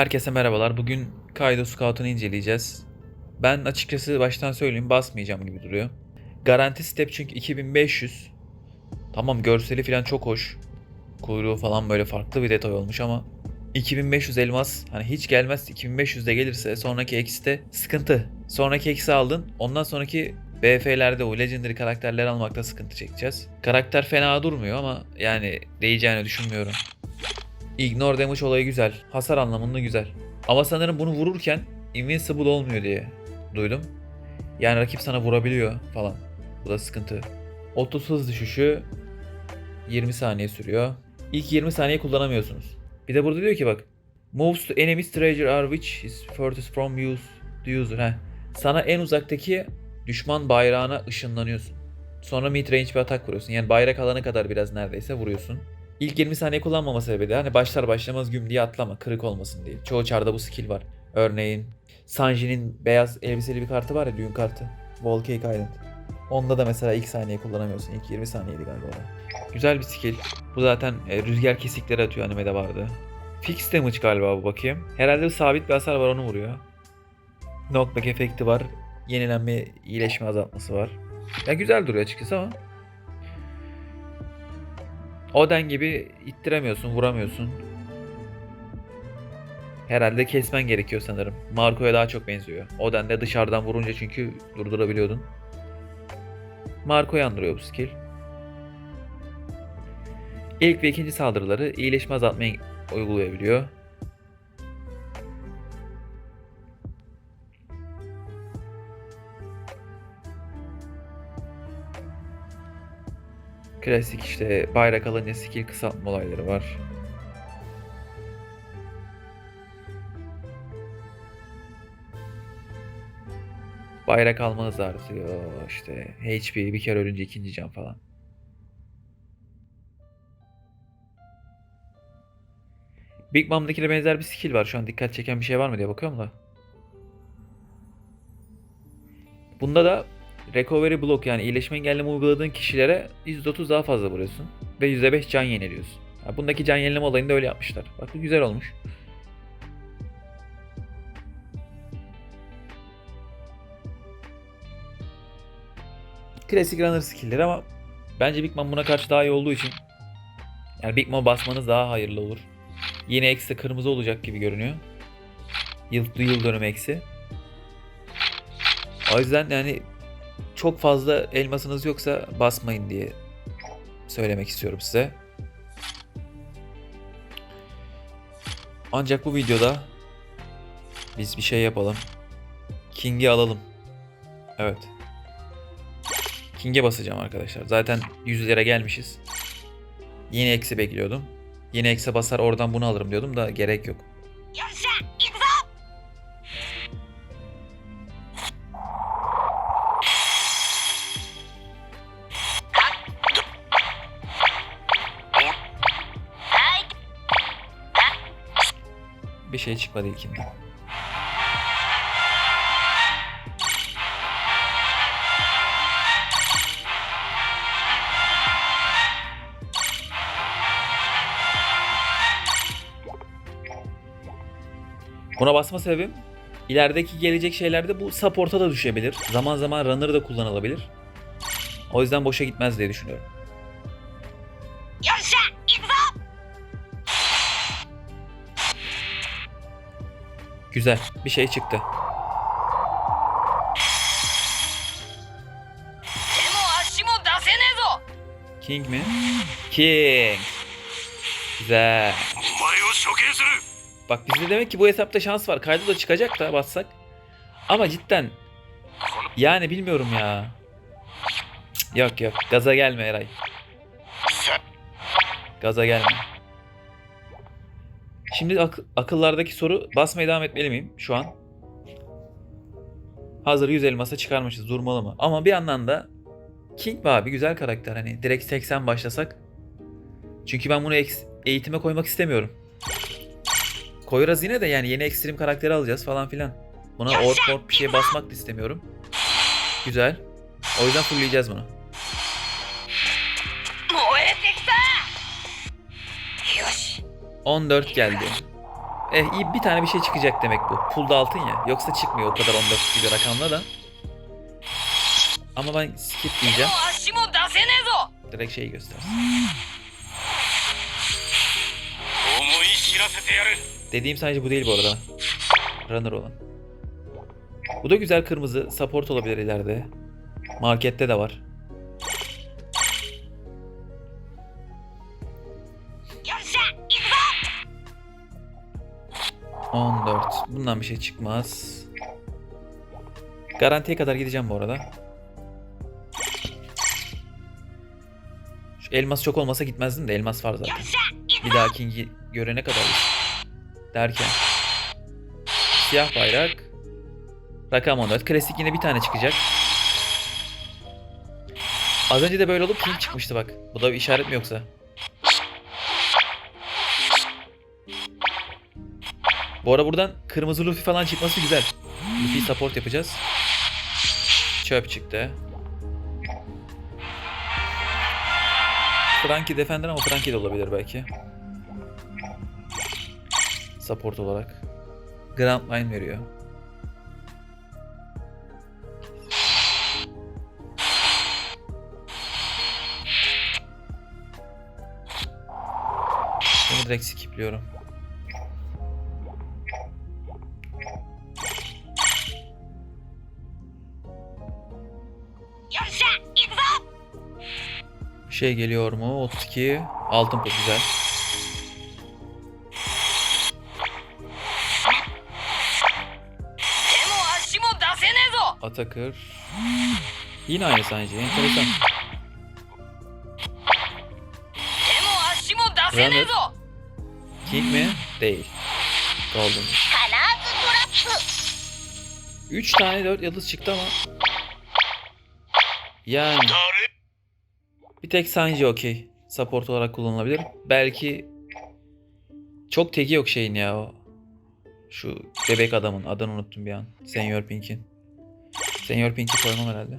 Herkese merhabalar. Bugün Kaido Scout'unu inceleyeceğiz. Ben açıkçası baştan söyleyeyim basmayacağım gibi duruyor. Garanti step çünkü 2500. Tamam görseli falan çok hoş. Kuyruğu falan böyle farklı bir detay olmuş ama 2500 elmas hani hiç gelmez 2500 de gelirse sonraki eksite sıkıntı. Sonraki eksi aldın ondan sonraki BF'lerde o legendary karakterler almakta sıkıntı çekeceğiz. Karakter fena durmuyor ama yani değeceğini düşünmüyorum. Ignore damage olayı güzel. Hasar anlamında güzel. Ama sanırım bunu vururken invincible olmuyor diye duydum. Yani rakip sana vurabiliyor falan. Bu da sıkıntı. 30 hız düşüşü 20 saniye sürüyor. İlk 20 saniye kullanamıyorsunuz. Bir de burada diyor ki bak. Moves to enemy's treasure are which is furthest from use the user. Heh. Sana en uzaktaki düşman bayrağına ışınlanıyorsun. Sonra mid range bir atak vuruyorsun. Yani bayrak alana kadar biraz neredeyse vuruyorsun. İlk 20 saniye kullanmama sebebi de hani başlar başlamaz güm diye atlama kırık olmasın diye. Çoğu çarda bu skill var. Örneğin Sanji'nin beyaz elbiseli bir kartı var ya düğün kartı. Volcanic Island. Onda da mesela ilk saniye kullanamıyorsun. İlk 20 saniyeydi galiba o. Güzel bir skill. Bu zaten e, rüzgar kesikleri atıyor animede vardı. Fix damage galiba bu bakayım. Herhalde bir sabit bir hasar var onu vuruyor. Knockback efekti var. Yenilenme, iyileşme azaltması var. Ya güzel duruyor açıkçası ama Oden gibi ittiremiyorsun, vuramıyorsun. Herhalde kesmen gerekiyor sanırım. Marco'ya daha çok benziyor. Oden de dışarıdan vurunca çünkü durdurabiliyordun. Marco'yu andırıyor bu skill. İlk ve ikinci saldırıları iyileşme azaltmayı uygulayabiliyor. Klasik işte bayrak alınca skill kısaltma olayları var. Bayrak alma hızı artıyor işte HP bir kere ölünce ikinci can falan. Big Mom'dakine benzer bir skill var şu an dikkat çeken bir şey var mı diye bakıyorum da. Bunda da recovery block yani iyileşme engelleme uyguladığın kişilere %30 daha fazla vuruyorsun. Ve %5 can yeniliyorsun. Ha, bundaki can yenileme olayını da öyle yapmışlar. Bak güzel olmuş. Klasik runner skill'leri ama bence Big Mom buna karşı daha iyi olduğu için yani Big Mom basmanız daha hayırlı olur. Yine eksi kırmızı olacak gibi görünüyor. Yıl, yıl dönümü eksi. O yüzden yani çok fazla elmasınız yoksa basmayın diye söylemek istiyorum size. Ancak bu videoda biz bir şey yapalım. King'i alalım. Evet. King'e basacağım arkadaşlar. Zaten 100 lira gelmişiz. Yine eksi bekliyordum. Yine eksi basar oradan bunu alırım diyordum da gerek yok. よ şey çıkmadı ilkinde. Buna basma sebebim ilerideki gelecek şeylerde bu support'a da düşebilir. Zaman zaman runner da kullanılabilir. O yüzden boşa gitmez diye düşünüyorum. Güzel. Bir şey çıktı. King mi? King. Güzel. Bak bizde demek ki bu hesapta şans var. Kaydı da çıkacak da bassak. Ama cidden. Yani bilmiyorum ya. Yok yok. Gaza gelme Eray. Gaza gelme. Şimdi ak- akıllardaki soru basmaya devam etmeli miyim şu an? Hazır 100 elmasa çıkarmışız durmalı mı? Ama bir yandan da King abi güzel karakter hani direkt 80 başlasak. Çünkü ben bunu eğitime koymak istemiyorum. Koyarız yine de yani yeni ekstrem karakteri alacağız falan filan. Buna orb orb bir şeye basmak da istemiyorum. Güzel. O yüzden fullleyeceğiz bunu. 14 geldi. Eh iyi bir tane bir şey çıkacak demek bu. Pulda altın ya. Yoksa çıkmıyor o kadar 14 gibi rakamla da. Ama ben skip diyeceğim. Direkt şeyi göster. Dediğim sadece bu değil bu arada. Runner olan. Bu da güzel kırmızı. Support olabilir ileride. Markette de var. 14. Bundan bir şey çıkmaz. Garantiye kadar gideceğim bu arada. Şu elmas çok olmasa gitmezdim de elmas var zaten. Bir dahaki görene kadar derken. Siyah bayrak. Rakam 14. Klasik yine bir tane çıkacak. Az önce de böyle olup pink çıkmıştı bak. Bu da bir işaret mi yoksa? Bu ara buradan kırmızı Luffy falan çıkması güzel. Luffy support yapacağız. Çöp çıktı. Frankie Defender ama Frankie de olabilir belki. Support olarak. Grand Line veriyor. Direkt skipliyorum. şey geliyor mu? 32. Altın pul güzel. Atakır. Yine aynı sence. Enteresan. Runner. King mi? Değil. Golden. 3 tane 4 yıldız çıktı ama. Yani bir tek Sanji okey. Support olarak kullanılabilir. Belki çok teki yok şeyin ya o. Şu bebek adamın adını unuttum bir an. Senior Pink'in. Senior Pink'i koymam herhalde.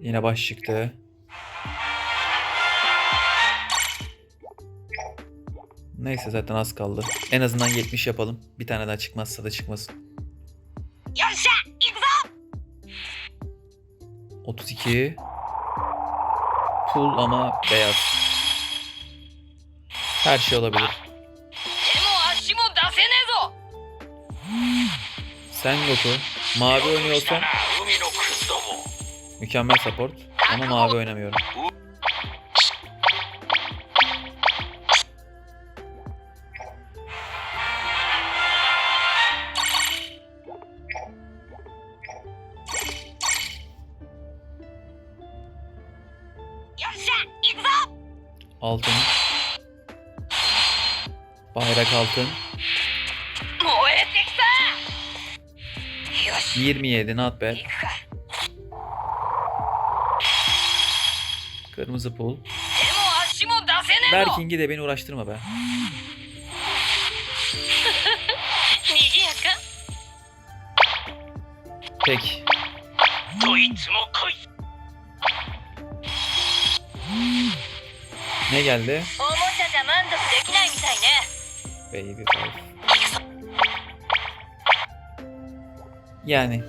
Yine baş çıktı. Neyse zaten az kaldı. En azından 70 yapalım. Bir tane daha çıkmazsa da çıkmasın. 32. Pul ama beyaz. Her şey olabilir. Sen Goku. Mavi oynuyorsan mükemmel support ama mavi oynamıyorum. Altın. Bayrak altın. 27 not bad. Kırmızı pul. Ver King'i de beni uğraştırma be. Peki. Ne geldi? Baby Dolph. Yani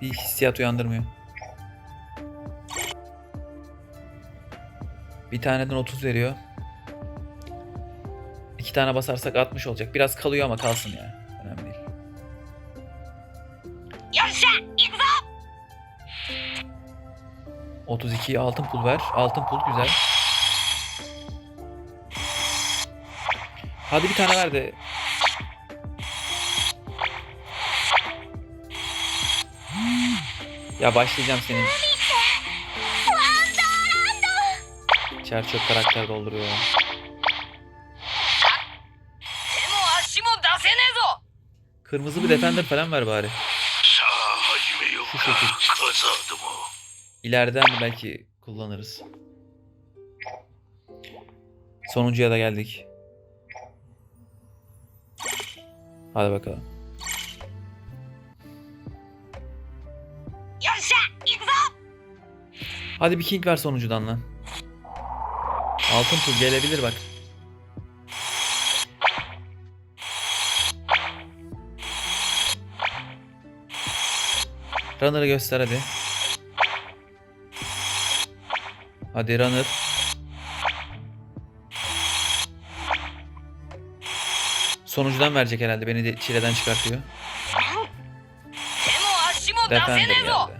bir hissiyat uyandırmıyor. Bir taneden 30 veriyor. İki tane basarsak 60 olacak. Biraz kalıyor ama kalsın ya. Yani. 32'ye altın pul ver. Altın pul güzel. Hadi bir tane ver de. Ya başlayacağım senin. İçer çok karakter dolduruyor. Kırmızı bir defender falan ver bari. Şu şekil. İleriden belki kullanırız. Sonuncuya da geldik. Hadi bakalım. Hadi bir king ver sonuncudan lan. Altın tur gelebilir bak. Runner'ı göster hadi. Hadi runner. Sonucudan verecek herhalde. Beni de çileden çıkartıyor. Defender geldi.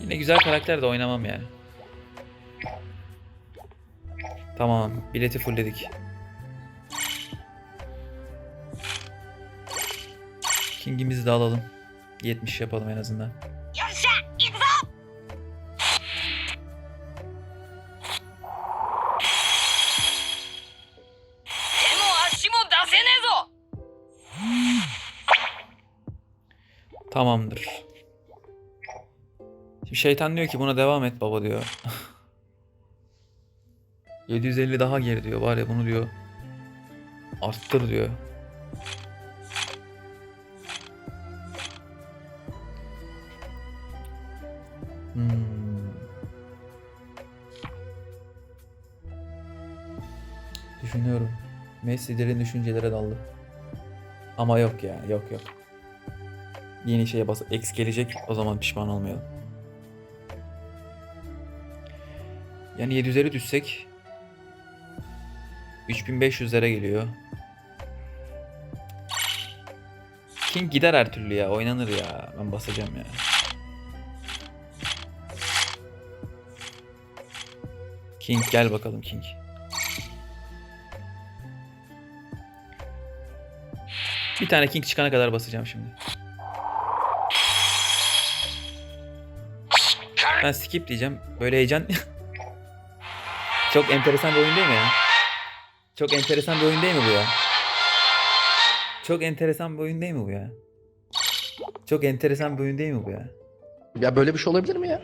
Yine güzel karakter de oynamam yani. Tamam. Bileti fullledik. King'imizi de alalım. 70 yapalım en azından. Yaşa! İmza! Tamamdır. Şimdi şeytan diyor ki buna devam et baba diyor. 750 daha geri diyor var ya bunu diyor arttır diyor. Düşünüyorum. Messi derin düşüncelere daldı. Ama yok ya, yok yok. Yeni şeye basıp X gelecek, o zaman pişman olmayalım. Yani 700'leri düşsek 3500'lere geliyor. King gider her türlü ya, oynanır ya. Ben basacağım ya. King gel bakalım King. Bir tane King çıkana kadar basacağım şimdi. Ben skip diyeceğim. Böyle heyecan. Çok enteresan bir oyun değil mi ya? Çok enteresan bir oyun değil mi bu ya? Çok enteresan bir oyun değil mi bu ya? Çok enteresan bir oyun değil mi bu ya? Ya böyle bir şey olabilir mi ya?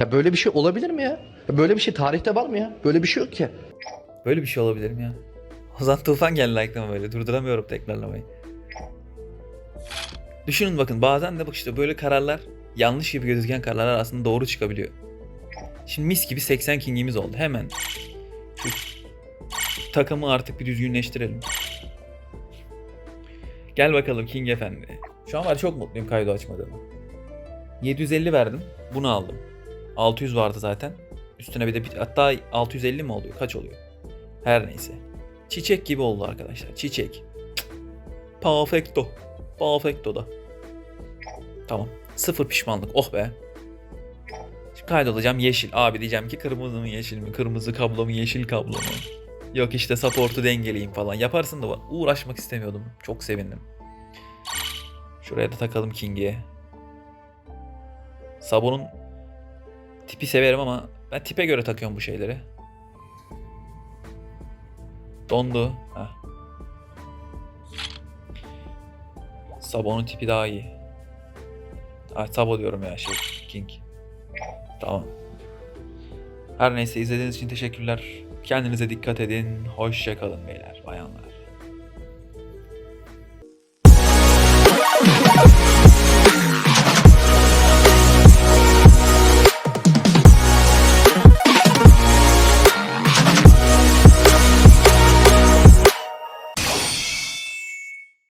Ya böyle bir şey olabilir mi ya? ya böyle bir şey tarihte var mı ya? Böyle bir şey yok ki. Böyle bir şey olabilir mi ya? Ozan Tufan geldi aklıma böyle. Durduramıyorum tekrarlamayı. Düşünün bakın bazen de bak işte böyle kararlar yanlış gibi gözüken kararlar aslında doğru çıkabiliyor. Şimdi mis gibi 80 king'imiz oldu. Hemen şu takımı artık bir düzgünleştirelim. Gel bakalım King Efendi. Şu an var çok mutluyum kaydı açmadığıma. 750 verdim. Bunu aldım. 600 vardı zaten. Üstüne bir de bir- hatta 650 mi oluyor? Kaç oluyor? Her neyse. Çiçek gibi oldu arkadaşlar. Çiçek. Perfecto. Perfecto da. Tamam. Sıfır pişmanlık. Oh be. Şimdi kaydolacağım yeşil. Abi diyeceğim ki kırmızı mı yeşil mi? Kırmızı kablo mu yeşil kablo mu? Yok işte support'u dengeleyeyim falan. Yaparsın da. Uğraşmak istemiyordum. Çok sevindim. Şuraya da takalım King'e. Sabon'un tipi severim ama ben tipe göre takıyorum bu şeyleri. Dondu. Heh. Sabon'un tipi daha iyi. Ha, Sabo diyorum ya şey King. Tamam. Her neyse izlediğiniz için teşekkürler. Kendinize dikkat edin. Hoşça kalın beyler, bayanlar.